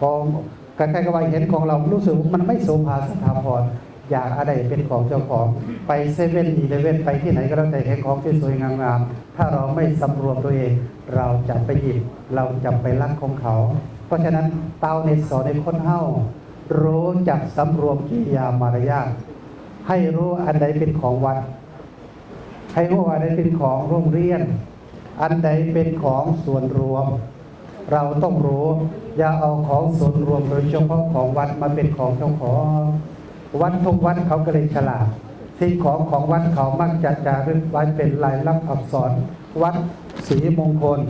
พอใครๆก็ว่าเห็นของเรารู้สึกว่ามันไม่โสภาสถาพรอยากอะไรเป็นของเจ้าของไปเซเว่นอีเลเว่นไปที่ไหนก็แล้วแต่เห็นของที่สวยงามๆถ้าเราไม่สำรวมตัวเอง เราจะไปหยิบเราจะไปลักของเขา เพราะฉะนั้นเตาในสอนในคนเฮารู้จักสำรวมกิริยามารยาทให้รู้อันใดเป็นของวัด ให้รู้ว่าอันใดเป็นของโรงเรียน อันใดเป็นของส่วนรวม เราต้องรู้ อย่าเอาของส่วนรวมโดยเฉพาะของวัดมาเป็นของเจ้าของวัดทุกวัดเขาก็เลยฉลาดสิ่งของของวัดเขามักจะจารึกไว้เป็นลายลักษณ์อักษร วัดศรีมงคล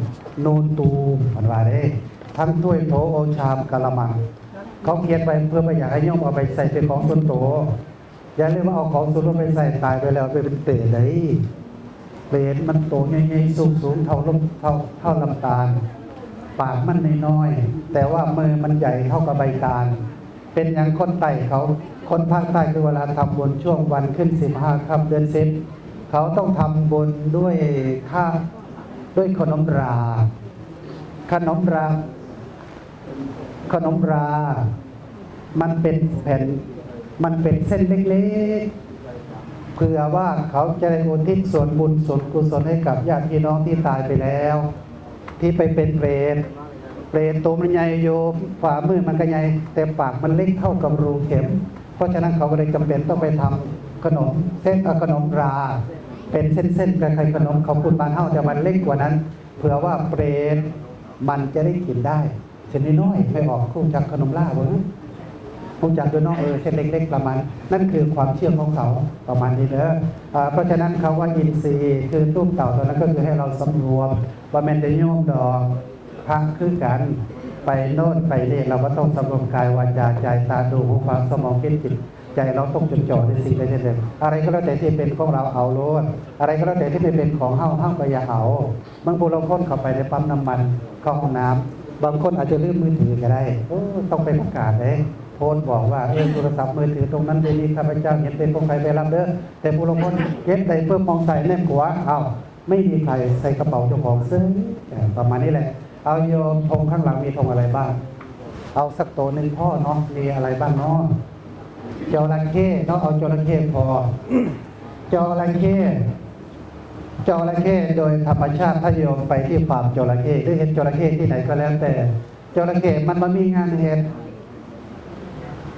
นูนตูมันว่าเด้ทั้งถ้วยโถโอชามกะละมัง เขาเขียนไว้เพื่อไม่อยากให้โยมเอาไปใส่เป็นของส่วนตัวอย่าเรียกว่าเอาของส่วนตัวไปใส่ตายไปแล้วไปเป็นเตะเลยเปรตมันโตใหญ่ๆสูงๆเท่าลมเท่าเท่าลำตาล ปากมันน้อยๆแต่ว่ามือมันใหญ่เท่ากับใบตาล เป็นอย่างคนไต่เขาคนภาคใต้คือเวลาทำบุญช่วงวันขึ้นสิบห้าค่ำเดือนสิบเขาต้องทำบุญด้วยข้าด้วยขนมรา ขนมรา ขนมรา มันเป็นแผ่น มันเป็นเส้นเล็กๆเพื่อว่าเขาจะได้อุทิศส่วนบุญส่วนกุศลให้กับญาติพี่น้องที่ตายไปแล้ว ที่ไปเป็นเปรตเปรตตัวมันใหญ่โยฝ่ามือมันก็ใหญ่แต่ปากมันเล็กเท่ากับรูเข็ม เพราะฉะนั้นเขาก็เลยจำเป็นต้องไปทำขนมเส้นอ่อขนมรา เป็นเส้นๆคล้ายๆขนมเขาคุณบานเท่าแต่มันเล็กกว่านั้น เผื่อว่าเปรตมันจะได้กินได้เส้นน้อยไปออกคู่จากขนมล่าบนั้นะรู้จักด้วยน้องเออเส้นเล็ก ๆ ประมาณ นั่นคือความเชื่อของเขาประมาณนี้เด้ออ่าเพราะฉะนั้นเขาว่าอินทรีย์คือตุ้มเต่าตัวนั้นก็คือให้เราสำรวมว่าแมนได้โยมดอกพักคือกันไปโน่นไปนี่เราก็ต้องสำรวมกายวาจาใจตาดูหูฟังสมองคิดจิตใจเราต้องจดจ่อในสิ่งใดสิ่งหนึ่งอะไรก็แล้วแต่ที่เป็นของเราเอาโลดอะไรก็แล้วแต่ที่ไม่เป็นของเฮาเฮาก็อย่าเอาบางคนเราค้นเข้าไปในปั๊มน้ำมันเข้าห้องน้ำบางคนอาจจะลืมมือถือก็ได้ต้องไปประกาศเลย พสต์บอกว่าเออโทรศัพท์มือถือตรงนั้นเดี๋ยวนี้ข้าพเจ้าเห็นเป็นของใครไปรับเด้อแต่ผู้ลงคนเก็บใส่เพื่อมองใส่แนบหัวอ้าวไม่มีใครใส่กระเป๋าเจ้าของซึ่งประมาณนี้แหละ เอาโยมธงข้างหลังมีธงอะไรบ้าง เอาสักตัวหนึ่งพ่อเนาะมีอะไรบ้างเนาะจระเข้เนาะเอาจระเข้พอจระเข้จระเข้โดยธรรมชาติถ้าโยมไปที่ฟาร์มจระเข้หรือเห็นจระเข้ที่ไหนก็แล้วแต่จระเข้มันมามีงานเห็น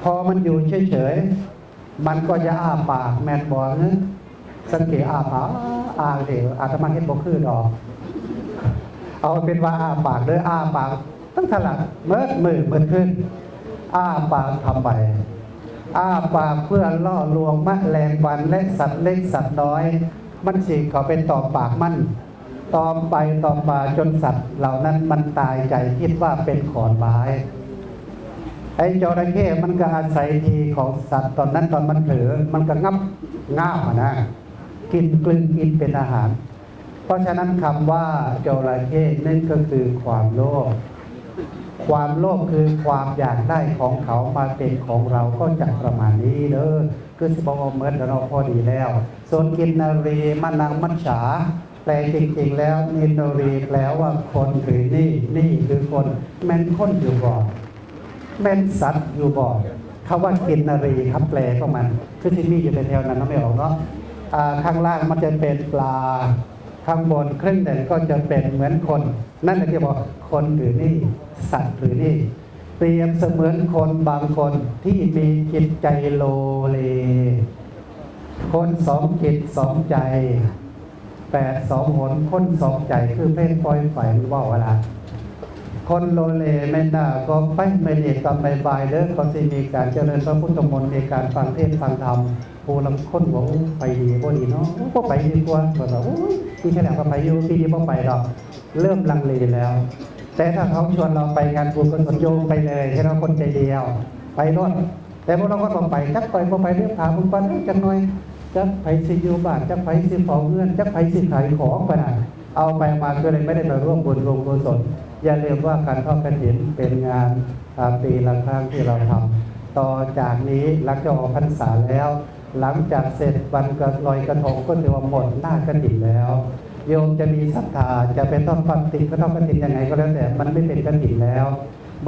พอมันอยู่เฉยๆ มันก็จะอ้าปากแมนบอลสังเกตอ้าปากอ้าเดี๋ยวอาตมาเห็นบอกคือดอก เอาเป็นว่าอ้าปากเลยอ้าปากตั้งถลัดเมื่อมือเมื่อขึ้น อ้าปากทำไปอ้าปากเพื่อล่อลวงมแมลงวันและสัตว์เล็กสัตว์น้อย มันฉีกเขาเป็นตอปากมันตอมไปตอมมาจนสัตว์เหล่านั้นมันตายใจคิดว่าเป็นขอนไม้ ไอ้จระเข้มันก็อาศัยทีของสัตว์ตอนนั้นตอนมันเผลอมันก็งับง่ามอะนะกินกลืนกินเป็นอาหาร เพราะฉะนั้นคำว่าจระเข้นั่นก็คือความโลภความโลภคือความอยากได้ของเขามาเป็นของเราก็จะประมาณนี้เด้อคือสิบอกว่าเมือนเราพอดีแล้ว ส่วนกินนารีมานังมัจฉาแปลจริงๆแล้วนินนารีแปลว่าคนหรือนี่นี่คือคนแม่นคนอยู่บ่อน แม่นสัตว์อยู่บ่อคำว่ากินนารีครับแปลของมันคือที่มีอยู่ในแถวนั้นนะไม่ออกเนาะข้างล่างมันจะเป็นปลา ข้างบนครึ่งหนึ่งก็จะเป็นเหมือนคน นั่นแหละที่บอกคนหรือนี่สัตว์หรือนี่ เปรียบเสมือนคนบางคนที่มีจิตใจโลเล คนสองจิตสองใจแปดสองหนคนสองใจคือเพศปล่อยฝ่ายว่าเวลา คนโลเลไม่น่าก็ไปไม่เด็กตอนบายเด้อเขาจะมีการเจริญพระพุทธมนต์ในการฟังเทศฟังธรรมผู้ลำคนบอกไปดีบ่ดีเนาะก็ไปดีกว่าก็แบบโอ้ยปีที่แล้วก็ไปอยู่ปีนี้บ่ไปดอกเริ่มลังเลแล้ว แต่ถ้าเขาชวนเราไปงานบุญกุศลโยมไปเลยให้เราคนใจเดียว ไปรถแต่พวกเราก็ต้องไปจักไปบ่ไปเรื่องถาบุญปันจังหน่อยจักไปสิอยู่บ้านจักไปสิเฝ้าเงื่อนจักไปสิขายของไปน่ะ เอาไปมาก็เลยไม่ได้ไปร่วมบุญรวมกุศลอย่าลืมว่าการทอดกระถินเป็นงานปีละครั้งที่เราทำต่อจากนี้หลังจากออกพรรษาแล้ว หลังจากเสร็จวันกระลอยกระทงก็ถือว่าหมดหน้ากระถินแล้ว โยมจะมีศรัทธาจะเป็นทอดความติดก็ทอดกระถินยังไงก็แล้วแต่มันไม่เป็นกระถินแล้ว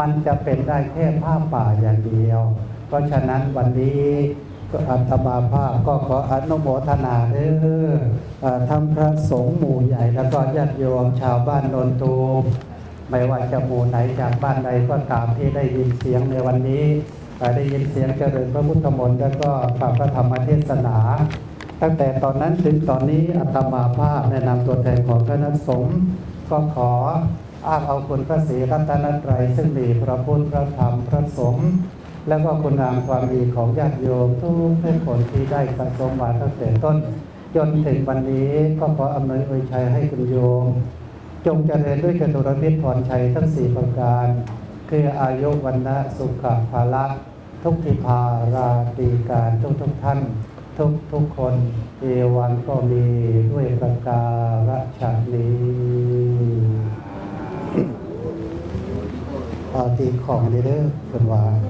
มันจะเป็นได้แค่ผ้าป่าอย่างเดียว เพราะฉะนั้นวันนี้ อัตมาภาพก็ขออนุโมทนาเด้ออทั้งพระสงฆ์หมู่ใหญ่แล้วก็ญาติโยมชาวบ้านโนนตูมไม่ว่าจะหมู่ไหนจากบ้านใดก็ตามที่ได้ยินเสียงในวันนี้ได้ยินเสียงเจริญพระพุทธมนต์แล้วก็ฟังพระธรรมเทศนา ตั้งแต่ตอนนั้นถึงตอนนี้อาตมาภาพในะนาตัวแทนของคณะสงฆ์ก็ขออ้างเอาคุณพระศรีรัตนตรัยซึ่งมีพระพุทธพระธรรมพระสงฆ์ และก็คุณงามความดีของญาติโยมทุกทุกคนที่ได้สะสมมาตั้งแต่ต้น จนถึงวันนี้ก็ขออำนวยอวยชัยให้คุณโยม จงเจริญด้วยจตุรพิธพรชัยทั้งสี่ประการ คืออายุวันนะสุขภาละ ทุกทิพาราตีการทุกทุกท่าน ทุกทุกคนเอวันก็มีด้วยประการฉนี้เอาตีของเด้อเป็นว่า